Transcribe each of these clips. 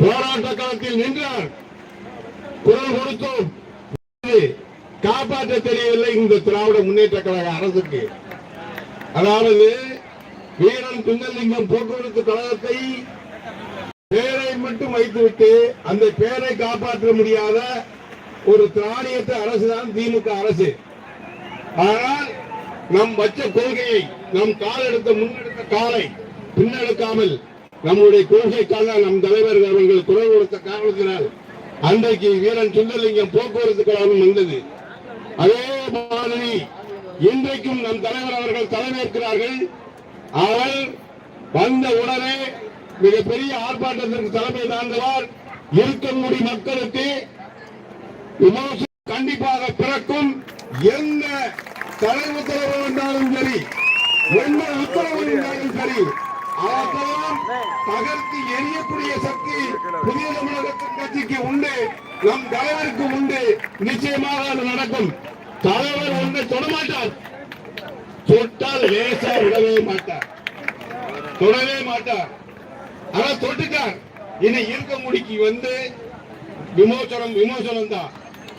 போராட்ட களத்தில் நின்றார். குரல் கொடுத்தோம். காப்பாற்ற தெரியவில்லை. இந்த திராவிட முன்னேற்ற கழக அரசுக்கு. அதாவது வீரன் குந்தலிங்கம் போக்குவரத்து கழகத்தை பேரை மட்டும் வைத்துவிட்டு அந்த பேரை காப்பாற்ற முடியாத ஒரு திராணியற்ற அரசுதான் திமுக அரசு. ஆனால் நம் வச்ச கொள்கையை நம் கால் எடுத்த முன்னெடுத்த காலை பின்னெடுக்காமல் நம்முடைய கொள்கைக்காக நம் தலைவர் அவர்கள் குரல் கொடுத்த காரணத்தினால் அன்றைக்கு வீரன் சுந்தரலிங்கம் போக்குவரத்து கழகம் வந்தது. அதே மாதிரி இன்றைக்கும் நம் தலைவர் அவர்கள் தலைமையேற்கிறார்கள். அவர் வந்த உடனே மிகப்பெரிய ஆர்ப்பாட்டத்திற்கு தலைமை தாழ்ந்தவர் இருக்கங்குடி மக்களுக்கு விமோசனம் கண்டிப்பாக பிறக்கும். எந்த தலை உத்தரவு இருந்தாலும் சரி எந்த உத்தரவு இருந்தாலும் சரி அவற்றெல்லாம் தகர்த்து எரியக்கூடிய சக்தி புதிய தமிழகத்தின் கட்சிக்கு உண்டு நம் தலைவருக்கு உண்டு. நிச்சயமாக அது நடக்கும். தலைவர் ஒன்றை தொடமாட்டார் தொட்டால் லேசா விடவே மாட்டார். தொடவே மாட்டார். ஆனா தொட்டுட்டார். இனி இருக்க முடிக்கு வந்து விமோசனம் விமோசனம் தான்.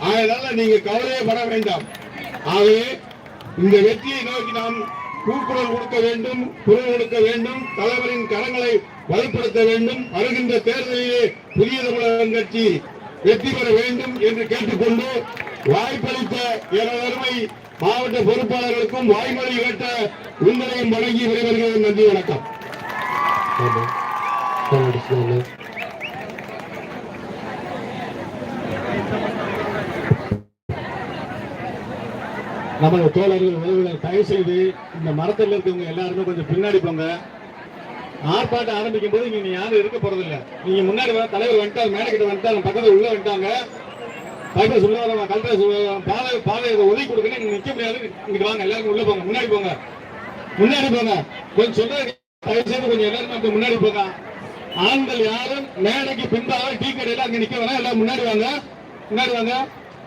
அதனால நீங்க கவலையே பட வேண்டாம். ஆகவே இந்த வெற்றியை நோக்கி நாம் கூக்குரல் கொடுக்க வேண்டும் குரல் கொடுக்க வேண்டும் தலைவரின் கரங்களை வலுப்படுத்த வேண்டும். வருகின்ற தேர்தலிலே புதிய தமிழகம் கட்சி வெற்றி பெற வேண்டும் என்று கேட்டுக்கொண்டு வாய்ப்பளித்த எனது அருமை மாவட்ட பொறுப்பாளர்களுக்கும் வாய்மொழி கேட்ட உங்களையும் வழங்கி விரைவர்கள் நன்றி வணக்கம். நமது தோழர்கள் உறவுகள் தயவு செய்து இந்த மரத்தில் இருக்கவங்க எல்லாருமே கொஞ்சம் பின்னாடி போங்க. ஆர்ப்பாட்டம் ஆரம்பிக்கும் போது இங்க யாரும் இருக்க போறதில்ல. நீங்க முன்னாடி தலைவர் வந்துட்டாங்க மேடை கிட்ட வந்துட்டாங்க பக்கத்துல உள்ள வந்துட்டாங்க. தலைவர் சொல்லுவாங்க கலெக்டர் சொல்லுவாங்க பாதை பாதை உதவி கொடுக்கணும் நீங்க நிக்க முடியாது. இங்கிட்டு வாங்க எல்லாருக்கும் உள்ள போங்க முன்னாடி போங்க. முன்னாடி போங்க. கொஞ்சம் சொல்றது தயவு செய்து கொஞ்சம் எல்லாருமே கொஞ்சம் முன்னாடி போங்க. ஆண்கள் யாரும் மேடைக்கு பின்பாக டீ கடையில அங்க நிக்க வேணாம். எல்லாம் முன்னாடி வாங்க. முன்னாடி வாங்க.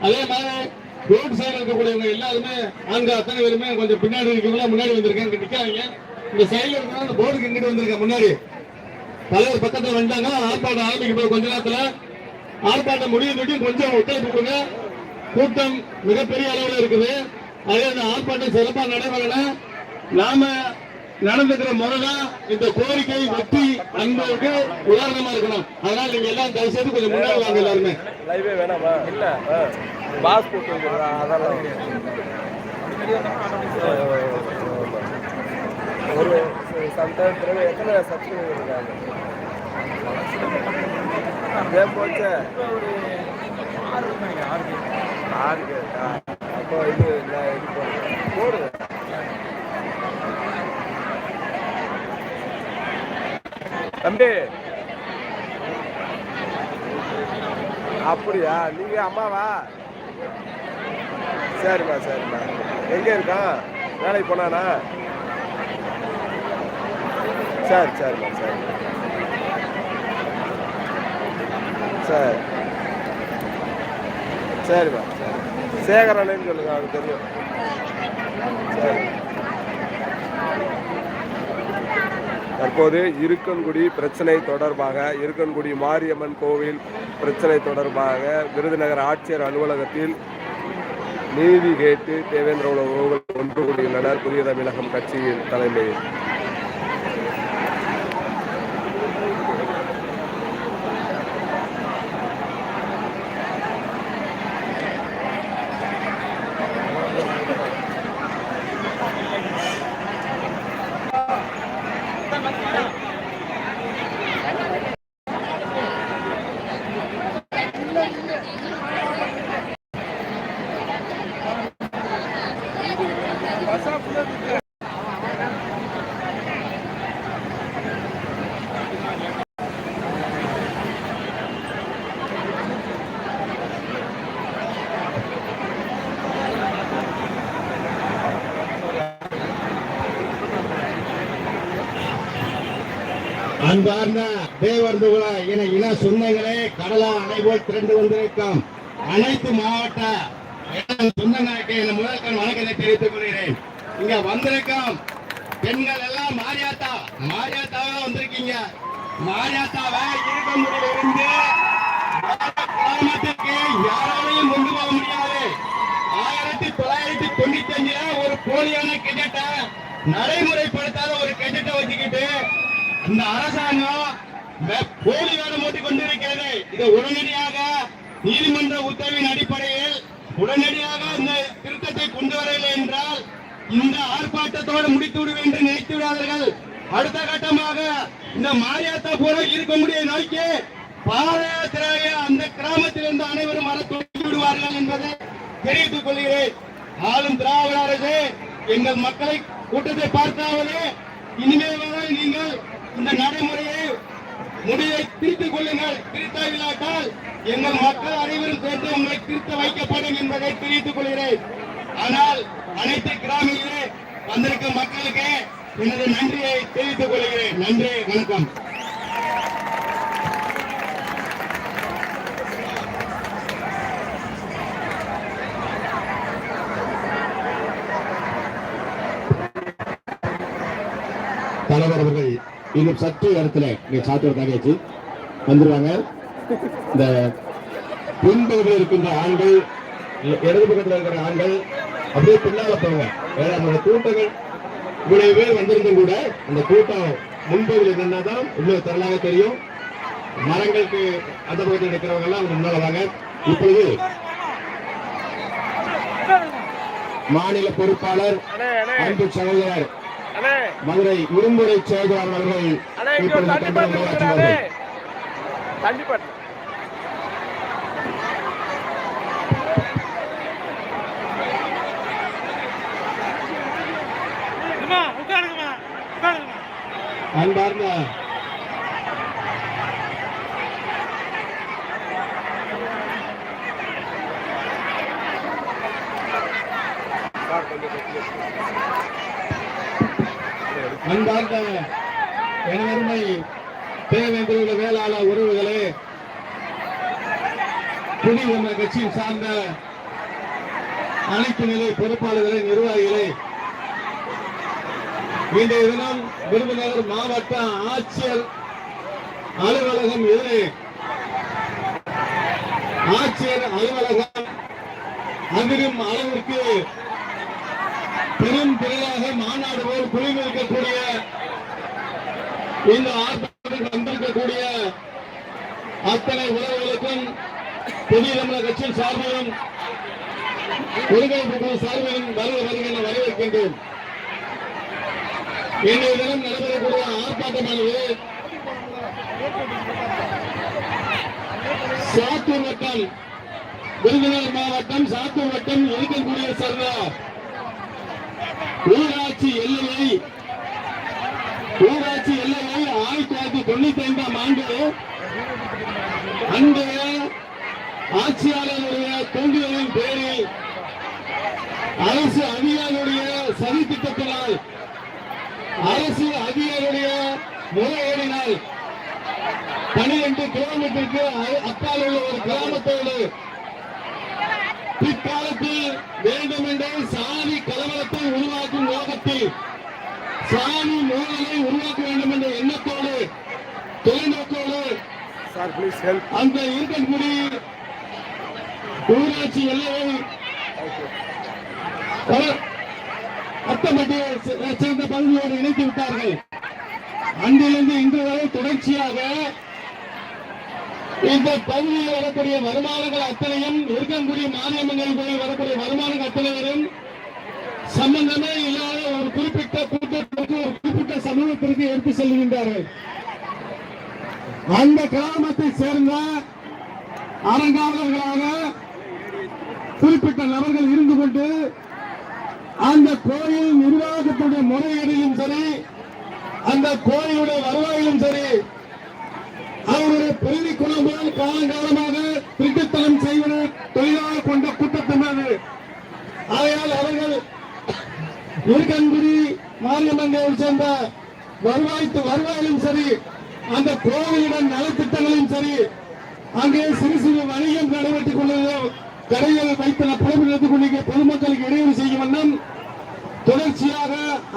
அதே மாதிரி ரோட் சைடு இருக்கக்கூடியவங்க எல்லாருமே அங்க அத்தனை பேருமே கொஞ்சம் பின்னாடி இருக்கவங்களா முன்னாடி வந்திருக்காங்க இங்க நிக்காதீங்க. இந்த சைடுல இருக்கிற அந்த போர்டுக்கு இங்கிட்டு வந்திருக்க முன்னாடி. தலைவர் பக்கத்துல வந்தாங்க. ஆர்ப்பாட்டம் ஆரம்பிக்க போய் கொஞ்ச நேரத்துல. ஆர்ப்பாட்டம் முடியும் முடியும். கொஞ்சம் ஒத்துழைப்பு கொடுங்க. கூட்டம் மிகப்பெரிய அளவில் இருக்குது. அதே அந்த ஆர்ப்பாட்டம் சிறப்பாக நடைபெறல. நாம நடந்துக்கிற முறைதான் இந்த கோரிக்கை வெற்றி அன்புக்கு உதாரணமா இருக்கணும். அதனால நீங்க எல்லாம் தயவு செய்து கொஞ்சம் முன்னாடி வாங்க எல்லாருமே. லைவே வேணாமா? இல்ல. பாஸ் அதெல்லாம் ஒரு சம்டைம் எத்தனை சப்ஸ்கிரைபர் இருக்காங்க? ஏன் போச்சே? ஆறு அப்போ இது இல்லை இது தம்பி. அப்படியா? நீங்க அம்மாவா? சரிம்மா சரிம்மா. எங்க இருக்கான் வேலைக்கு போனானா? சரி சரிம்மா சரி. சரி. சரிம்மா சரி. சேகரனேன்னு சொல்லுங்க அவனுக்கு தெரியும். சரி. தற்போது இருக்கன்குடி பிரச்சனை தொடர்பாக இருக்கன்குடி மாரியம்மன் கோவில் பிரச்சனை தொடர்பாக விருதுநகர் ஆட்சியர் அலுவலகத்தில் நீதி கேட்டு தேவேந்திர உறவுகள் ஒன்று கூடியுள்ளனர். புதிய தமிழகம் கட்சியின் தலைமையில் அன்பார்ந்த தேவர்துகுல என இன சொந்தங்களே கடலா அணை போல் திரண்டு வந்திருக்கும் அனைத்து மாவட்ட சொந்தங்களுக்கு என் முதல்கண் வணக்கத்தை தெரிவித்துக் கொள்கிறேன். இங்க வந்திருக்கும் பெண்கள் எல்லாம் மாரியாத்தா மாரியாத்தாவா வந்திருக்கீங்க? மாரியாத்தாவை இருக்கக்கூடிய இருந்து கிராமத்திற்கு யாராலையும் கொண்டு போக முடியாது. ஆயிரத்தி தொள்ளாயிரத்தி தொண்ணூத்தி அஞ்சுல ஒரு போலியான கிட்டத்தை நடைமுறைப்பட இந்த அரசாங்கம் வே- போலி ஓட்டிக் கொண்டிருக்கிறது இதை உடனடியாக நீதிமன்ற உத்தரவின் அடிப்படையில் உடனடியாக இந்த திருத்தத்தை கொண்டு வரவில்லை என்றால் இந்த ஆர்ப்பாட்டத்தோடு முடித்து விடுவேன் என்று நினைத்து விடாதீர்கள் அடுத்த கட்டமாக இந்த மாரியாத்தா போல இருக்க முடிய நோக்கி பாதயாத்திரைய அந்த கிராமத்தில் இருந்து அனைவரும் வர விடுவார்கள் என்பதை தெரிவித்துக் கொள்கிறேன். ஆளும் திராவிட அரசு எங்கள் மக்களை கூட்டத்தை பார்த்தாவது இனிமேல் நீங்கள் இந்த நடைமுறையை முடிவை திருத்திக் கொள்ளுங்கள். திருத்தவில்லாட்டால் எங்கள் மக்கள் அனைவரும் சேர்ந்து உங்களை திருத்த வைக்கப்படும் என்பதை தெரிவித்துக் கொள்கிறேன். ஆனால் அனைத்து கிராமங்களிலே வந்திருக்கும் மக்களுக்கு எனது நன்றியை தெரிவித்துக் கொள்கிறேன். நன்றி வணக்கம். தலைவர் அவர்கள் இன்னும் சற்று இடத்துல நீ சாத்தூர் தாங்கியாச்சு வந்துருவாங்க. இந்த பின்பகுதியில் இருக்கின்ற ஆண்கள் இடது பக்கத்தில் இருக்கிற ஆண்கள் அப்படியே பின்னால ஏன்னா அந்த கூட்டங்கள் இவ்வளவு பேர் வந்திருந்தும் கூட அந்த கூட்டம் முன்பகுதியில் நின்னாதான் இன்னும் திரளாக தெரியும். மரங்களுக்கு அந்த பக்கத்தில் இருக்கிறவங்க எல்லாம் முன்னால வாங்க. இப்பொழுது மாநில பொறுப்பாளர் அன்பு சகோதரர் மதுரை இரும்புரை சேகர் அவர்கள் அண்ணே இங்க ஒரு இப்பொழுது அன்பார்ந்த எனவருமை தேவேந்திர வேளாளர் உறவுகளே புதிய கட்சியின் சார்ந்த அனைத்து நிலை பொறுப்பாளர்களே நிர்வாகிகளே இன்றைய தினம் விருதுநகர் மாவட்ட ஆட்சியர் அலுவலகம் எதிரே ஆட்சியர் அலுவலகம் அதிரும் அளவிற்கு பெரும் திரளாக மாநாடு போல் குழுமிருக்கக்கூடிய இந்த ஆர்ப்பாட்டத்தில் வந்திருக்கக்கூடிய அத்தனை உறவுகளுக்கும் புதிய தமிழக கட்சியின் சார்பிலும் ஒருங்கிணைப்பு குழு சார்பிலும் வருக வருகின்ற வரவேற்கின்றோம். இன்றைய தினம் நடைபெறக்கூடிய ஆர்ப்பாட்டமானது சாத்தூர் வட்டம் விருதுநகர் மாவட்டம் சாத்தூர் வட்டம் இருக்கக்கூடிய சர்வா ஊராட்சி எல்லையை ஊராட்சி எல்லையை ஆயிரத்தி தொள்ளாயிரத்தி தொண்ணூத்தி ஐந்தாம் ஆண்டு அன்றைய ஆட்சியாளருடைய தூண்டுதலின் பேரில் அரசு அதிகாரியுடைய சதி திட்டத்தினால் அரசு அதிகாரியுடைய முறையேறினால் பனிரெண்டு கிலோமீட்டருக்கு அப்பால் உள்ள ஒரு கிராமத்தோடு பிற்காலத்தில் வேண்டுமென்றே சாதி கலவரத்தை உருவாக்கும் நோக்கத்தில் சாதி மோதலை உருவாக்க வேண்டும் என்ற எண்ணத்தோடு தொலைநோக்கோடு அந்த இருக்கன்குடி ஊராட்சி எல்லையை அத்தப்பட்டியை சேர்ந்த பகுதியோடு இணைத்து விட்டார்கள். அன்றிலிருந்து இன்று வரை தொடர்ச்சியாக இந்த பகுதியில் வரக்கூடிய வருமானங்கள் அத்தனையும் இருக்கக்கூடிய போய் வரக்கூடிய வருமானங்கள் அத்தனைவரும் சம்பந்தமே இல்லாத ஒரு குறிப்பிட்ட கூட்டத்திற்கு ஒரு குறிப்பிட்ட சமூகத்திற்கு எடுத்து செல்கின்றார்கள். அந்த கிராமத்தை சேர்ந்த அறங்காவலர்களாக குறிப்பிட்ட நபர்கள் இருந்து கொண்டு அந்த கோயில் நிர்வாகத்துடைய முறையீடிலும் சரி அந்த கோயிலுடைய வருவாயிலும் சரி அவருடைய பிரதி குணமாக காலங்காலமாக திருட்டுத்தனம் செய்வது தொழிலாக கொண்ட கூட்டத்தினர். ஆகையால் அவர்கள் இருக்கன்குடி மாரியம்மன் சேர்ந்த வருவாய்த்து வருவாயிலும் சரி அந்த கோவிலுடன் நலத்திட்டங்களும் சரி அங்கே சிறு சிறு வணிகம் நடைபெற்றுக் கொண்டது கடைகள் வைத்து நடத்திக் கொண்டிருக்கிற பொதுமக்களுக்கு இடையூறு செய்யும் வண்ணம் தொடர்ச்சியாக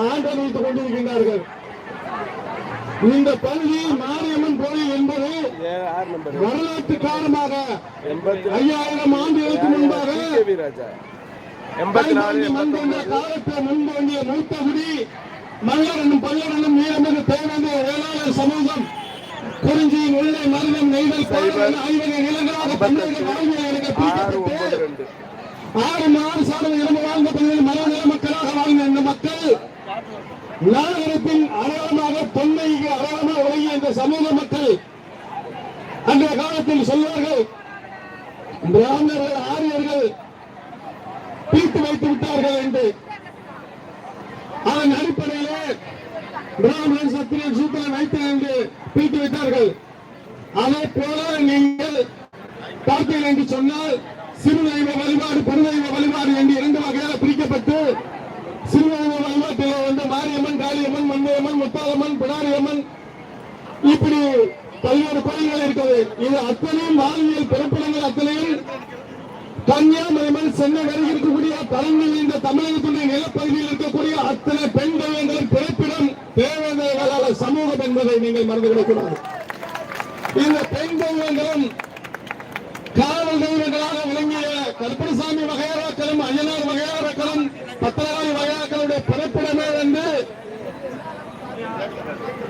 ஆண்டர் வைத்துக் கொண்டிருக்கின்றார்கள். இந்த பகுதி மாரியம்மன் கோயில் என்பது வரலாற்று காரணமாக ஐயாயிரம் ஆண்டுகளுக்கு முன்பாக எண்பத்தி நாலு காலத்தை முன்தோண்டிய மூத்தகுடி மல்லர் என்னும் பல்லர் என்னும் வீரமிகு தேவேந்திர வேளாளர் சமூகம். குறிஞ்சியின் உள்ளே மருதம் நெய்தல் கோயில் ஐவகை நிலங்களாக பன்னெண்டு வாழ்வியர்களுக்கு ஆறு மாறு சாதனை இறந்து வாழ்ந்த பகுதியில் மரநில மக்களாக வாழ்ந்த இந்த மக்கள் நாகரிகத்தின் அடையாளமாக தொன்மைக்கு அடையாளமாக விளங்கிய இந்த சமூக மக்கள் அன்றைய காலத்தில் சொல்வார்கள் பிராமணர்கள் ஆரியர்கள் பிரித்து வைத்து விட்டார்கள் என்று. அதன் அடிப்படையிலே பிராமணன் சத்திரியன் சூத்திரன் வைத்தேன் என்று பிரித்து வைத்தார்கள் அதே போல நீங்கள் பார்த்தீர்கள் என்று சொன்னால் சிறுதெய்வ வழிபாடு பெருதெய்வ வழிபாடு என்று இரண்டு வகையாக பிரிக்கப்பட்டு சிறுதெய்வ வழிபாட்டில் வந்து மாரியம்மன் காளியம்மன் மந்தையம்மன் முத்தாலம்மன் பிடாரியம்மன் இப்படி பல்வேறு கோயில்கள் இருக்கிறது. இது அத்தனையும் வாழ்வியல் பிறப்பிடங்கள் அத்தனையும் கன்னியாகுமரி சென்னை வரை இருக்கக்கூடிய தலைமையில் இந்த தமிழகத்துடைய நிலப்பகுதியில் இருக்கக்கூடிய அத்தனை பெண் தெய்வங்களின் பிறப்பிடம் தேவதைகளால சமூகம் என்பதை நீங்கள் மறந்துவிடக்கூடாது இந்த பெண் தெய்வங்களும் காவல் தெய்வங்களாக விளங்கிய கருப்பணசாமி வகையாராக்களும் அய்யனார் வகையாராக்களும் பத்திரகாளி வகையாக்களுடைய பிறப்பிடமே வந்து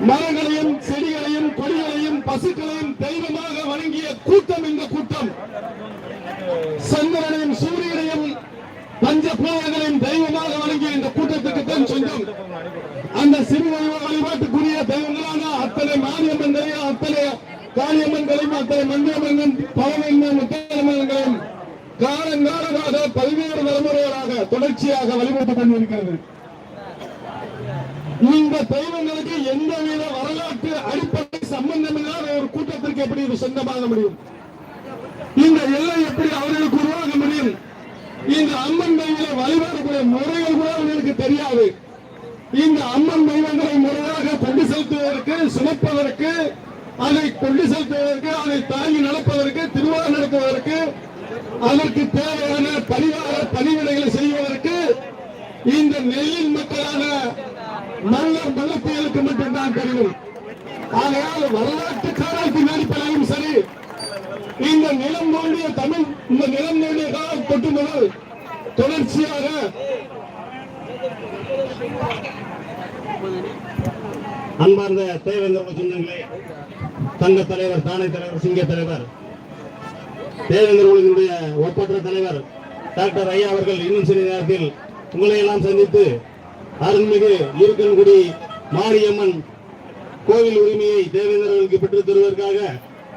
மரங்களையும் செடிகளையும் கொடிகளையும் பசுக்களையும் தெய்வமாக வழங்கிய கூட்டம் இந்த கூட்டம். சந்திரனையும் சூரியனையும் பஞ்சபூதங்களையும் தெய்வமாக வழங்கிய இந்த கூட்டத்துக்கு தான் சொந்தம். அந்த சிறு வழிபாட்டுக்குரிய தெய்வங்களான அத்தனை மாரியம்மன் தெய்வம் அத்தனை காளியம்மன் தெய்வம் அத்தனை மந்தியம்மன் பவனம்மன் முத்தாரம்மன்களையும் காலங்காலமாக பல்வேறு தலைமுறைகளாக தொடர்ச்சியாக வழிபட்டுக் கொண்டிருக்கிறது. இந்த தெய்வங்களுக்கு எந்தவித வரலாற்று அடிப்படை சம்பந்தமில்லாத ஒரு கூட்டத்திற்கு எப்படி இது சொந்தமாக முடியும் இந்த எல்லை எப்படி அவர்களுக்கு உருவாக முடியும் இந்த அம்மன் தெய்வங்களை வழிபாடக்கூடிய முறைகள் கூட அவர்களுக்கு தெரியாது இந்த அம்மன் தெய்வங்களை முறையாக கொண்டு செலுத்துவதற்கு சுமப்பதற்கு அதை கொண்டு செலுத்துவதற்கு அதை தாங்கி நடப்பதற்கு திருவிழா நடத்துவதற்கு அதற்கு தேவையான பரிவார பணிவிடைகளை செய்வதற்கு இந்த நெல்லின் மக்களான மன்னர் மலத்தியலுக்கு மட்டும்தான் தெரியும். ஆகையால் வரலாற்று காலத்தின் அடிப்படையிலும் சரி இந்த நிலம் தோண்டிய தமிழ் இந்த நிலம் தோண்டிய காலம் தொட்டு முதல் தொடர்ச்சியாக அன்பார்ந்த தேவேந்திர தங்க தலைவர் தானே தலைவர் சிங்க தலைவர். தேவேந்திர உலகினுடைய ஒப்பற்ற தலைவர் டாக்டர் ஐயா அவர்கள் இன்னும் சிறிது நேரத்தில் உங்களை எல்லாம் சந்தித்து அருள்மிகு இருக்கன்குடி மாரியம்மன் கோவில் உரிமையை தேவேந்திரர்களுக்கு பெற்றுத் தருவதற்காக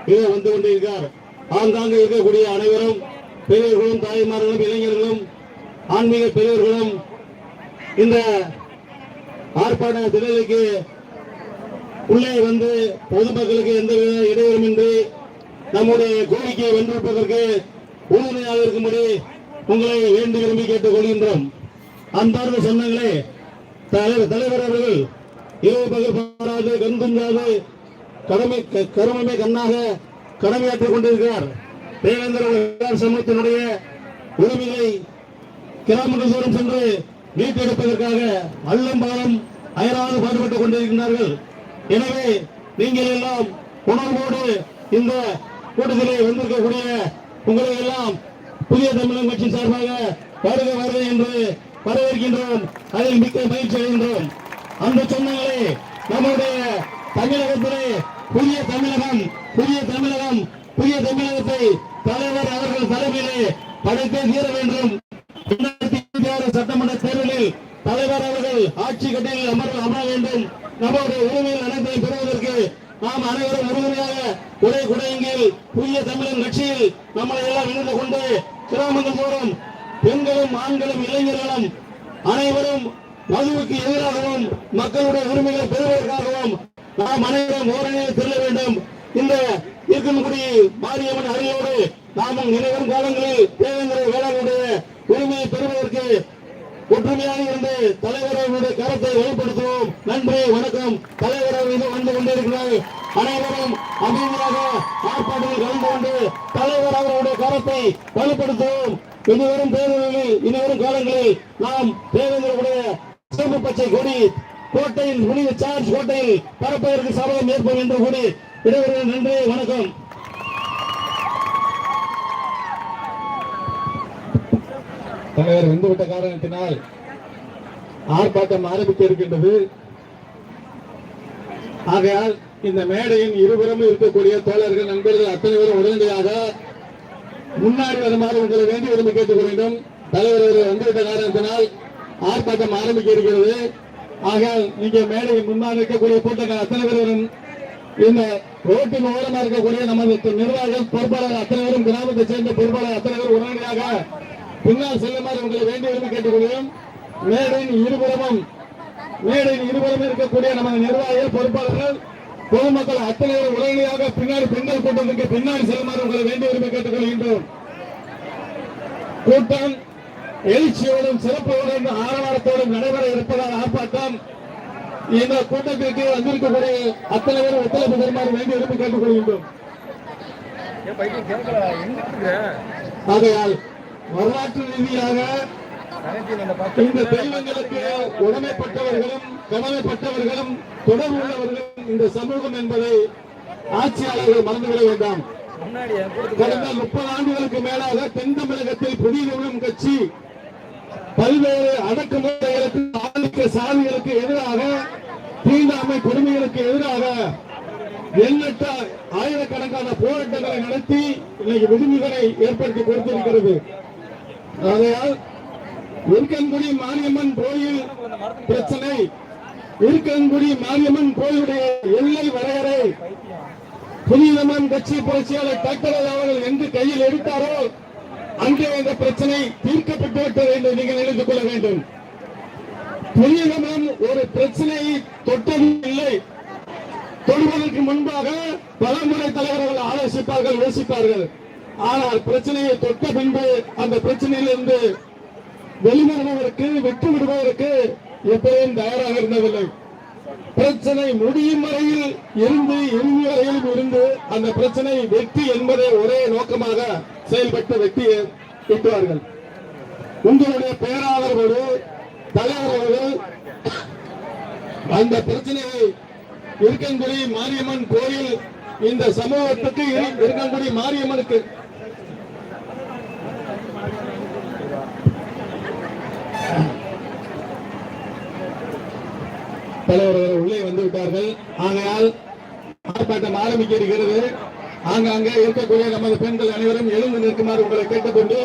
இதோ வந்து கொண்டிருக்கார். ஆங்காங்க இருக்கக்கூடிய அனைவரும் பெரியவர்களும் தாய்மார்களும் இளைஞர்களும் ஆன்மீக பெரியவர்களும் இந்த ஆர்ப்பாட்ட திடலுக்கு உள்ளே வந்து பொதுமக்களுக்கு எந்தவித இடையூறுமின்றி நம்முடைய கோரிக்கையை வென்றிருப்பதற்கு உறுதுணையாக இருக்கும்படி உங்களை வேண்டி விரும்பி கேட்டுக் கொள்கின்றோம். அன்பார்ந்த சொந்தங்களே தலைவர் தலைவர் அவர்கள் இரவு பகல் பாராது கண்துஞ்சாது கடமை க- கருமமே கண்ணாக கடமையாற்றிக் கொண்டிருக்கிறார். தேவேந்திர உலகார் சமூகத்தினுடைய உரிமைகளை கிராமங்கள் தோறும் சென்று மீட்டெடுப்பதற்காக அல்லம் பாலம் அயராது பாடுபட்டுக் கொண்டிருக்கிறார்கள் எனவே நீங்கள் எல்லாம் உணர்வோடு இந்த கூட்டத்திலே வந்திருக்கக்கூடிய உங்களை எல்லாம் புதிய தமிழகம் கட்சி சார்பாக வருக வருக என்று வரவேற்கின்றோம். அதில் மிக்க மகிழ்ச்சி அடைகின்றோம். அந்த சொந்தங்களே நம்முடைய தமிழகத்திலே புதிய தமிழகம் புதிய தமிழகம் புதிய தமிழகத்தை தலைவர் அவர்கள் தலைமையிலே படைத்தே தீர வேண்டும். இரண்டாயிரத்தி இருபத்தி ஆறு சட்டமன்ற தேர்தலில் தலைவர் அவர்கள் ஆட்சி கட்டில் அமர அமர வேண்டும். நம்முடைய உரிமையில் அனைத்தை பெறுவதற்கு நாம் அனைவரும் உறுதுணையாக ஒரே குடையங்கில் புதிய தமிழன் கட்சியில் நம்மளை எல்லாம் இணைந்து கொண்டு கிராமங்கள் தோறும் பெண்களும் ஆண்களும் இளைஞர்களும் அனைவரும் மதுவுக்கு எதிராகவும் மக்களுடைய உரிமைகளை பெறுவதற்காகவும் நாம் அனைவரும் ஓரணியில் செல்ல வேண்டும். இந்த இருக்கன்குடி மாரியம்மன் அருளோடு நாமும் இணைவரும் காலங்களில் தேவேந்திர வேளாண்மையுடைய உரிமையை ஒற்றுமையாக இருந்து தலைவர் அவர்களுடைய கருத்தை வெளிப்படுத்துவோம். நன்றி வணக்கம். தலைவர் அவர்கள் வந்து கொண்டிருக்கிறார். அனைவரும் அமைதியாக ஆர்ப்பாட்டத்தில் கலந்து கொண்டு தலைவர் அவர்களுடைய கருத்தை வெளிப்படுத்துவோம் இனிவரும் தேர்தல்களில் இனிவரும் காலங்களில் நாம் தேவேந்திரனுடைய சிறப்பு பச்சை கொடி கோட்டையில் முடிவு சார்ஜ் கோட்டையில் பரப்பதற்கு சபதம் ஏற்போம் என்று கூறி இடைவெளி நன்றி வணக்கம். தலைவர் வந்துவிட்ட காரணத்தினால் ஆர்ப்பாட்டம் ஆரம்பிக்க இருக்கின்றது ஆகையால் இந்த மேடையின் இருபுறமும் இருக்கக்கூடிய தோழர்கள் நண்பர்கள் அத்தனை பேரும் உடனடியாக முன்னாடி வருமாறு உங்களை வேண்டி விரும்பி கேட்டுக் வேண்டும். தலைவர் அவர்கள் வந்துவிட்ட காரணத்தினால் ஆர்ப்பாட்டம் ஆரம்பிக்க இருக்கிறது. ஆகையால் நீங்க மேடையின் முன்னால் இருக்கக்கூடிய கூட்டங்கள் அத்தனை பேரும் இந்த ரோட்டின் ஓரமாக இருக்கக்கூடிய நமது நிர்வாகிகள் பொறுப்பாளர் அத்தனை பேரும் கிராமத்தை சேர்ந்த பொறுப்பாளர் அத்தனை பேரும் உடனடியாக பின்னால் செல்லுமாறு உங்களை வேண்டி விரும்பி கேட்டுக்கொள்கிறோம் மேடையின் இருபுறமும் மேடையின் இருபுறமும் இருக்கக்கூடிய நமது நிர்வாகிகள் பொறுப்பாளர்கள் பொதுமக்கள் அத்தனை உடனடியாக பின்னாடி பெண்கள் கூட்டத்துக்கு பின்னாடி செல்லுமாறு உங்களை வேண்டி விரும்பி கேட்டுக்கொள்கின்றோம். கூட்டம் எழுச்சியோடும் சிறப்போடும் ஆரவாரத்தோடும் நடைபெற இருப்பதால் ஆர்ப்பாட்டம் இந்த கூட்டத்திற்கு வந்திருக்கக்கூடிய அத்தனை பேரும் ஒத்துழைப்பு தருமாறு வேண்டி விரும்பி கேட்டுக்கொள்கின்றோம். ஆகையால் வரலாற்று ரீதியாக இந்த தெய்வங்களுக்கு உடமைப்பட்டவர்களும் கடமைப்பட்டவர்களும் தொடர்பு உள்ளவர்களும் இந்த சமூகம் என்பதை ஆட்சியாளர்கள் மறந்துவிட வேண்டாம். கடந்த முப்பது ஆண்டுகளுக்கு மேலாக தென் தமிழகத்தில் புதிய நிறுவனம் கட்சி பல்வேறு அடக்குமுறைகளுக்கு ஆதிக்க சாதிகளுக்கு எதிராக தீண்டாமை கொடுமைகளுக்கு எதிராக எண்ணற்ற ஆயிரக்கணக்கான போராட்டங்களை நடத்தி இன்னைக்கு விடுமுறை ஏற்படுத்தி கொடுத்திருக்கிறது. ஆகையால் இருக்கன்குடி மாரியம்மன் கோயில் பிரச்சனை. இருக்கன்குடி மாரியம்மன் கோயிலுடைய எல்லை வரையறை புனிதமன் கட்சி புரட்சியாளர் டாக்டர் அவர்கள் என்று கையில் எடுத்தாரோ அங்கே இந்த பிரச்சனை தீர்க்கப்பட்டு விட்டது என்று நீங்கள் நினைத்துக் கொள்ள வேண்டும். புனிதமன் ஒரு பிரச்சனையை தொட்டது இல்லை. தொடுவதற்கு முன்பாக பலமுறை தலைவர்கள் ஆலோசிப்பார்கள் யோசிப்பார்கள். ஆனால் பிரச்சனையை தொட்ட பின்பு அந்த பிரச்சனையிலிருந்து வெளிவருவதற்கு விட்டு விடுவதற்கு எப்பயும் தயாராக இருந்ததில்லை. பிரச்சனை முடியும் வரையில் இருந்து இறுதி வரையிலும் இருந்து அந்த பிரச்சனை வெற்றி என்பதை ஒரே நோக்கமாக செயல்பட்டு வெற்றியை ஈட்டுவார்கள் உங்களுடைய பேராளர்களோடு தலைவரோடு அந்த பிரச்சனையை இருக்கங்குடி மாரியம்மன் கோயில் இந்த சமூகத்துக்கு இருக்கங்குடி மாரியம்மனுக்கு தலைவர் உள்ளே வந்து விட்டார்கள். ஆனால் ஆர்ப்பாட்டம் ஆரம்பிக்க இருக்கிறது. ஆங்காங்கே இருக்கக்கூடிய நமது பெண்கள் அனைவரும் எழுந்து நிற்குமாறு உங்களை கேட்டுக்கொண்டு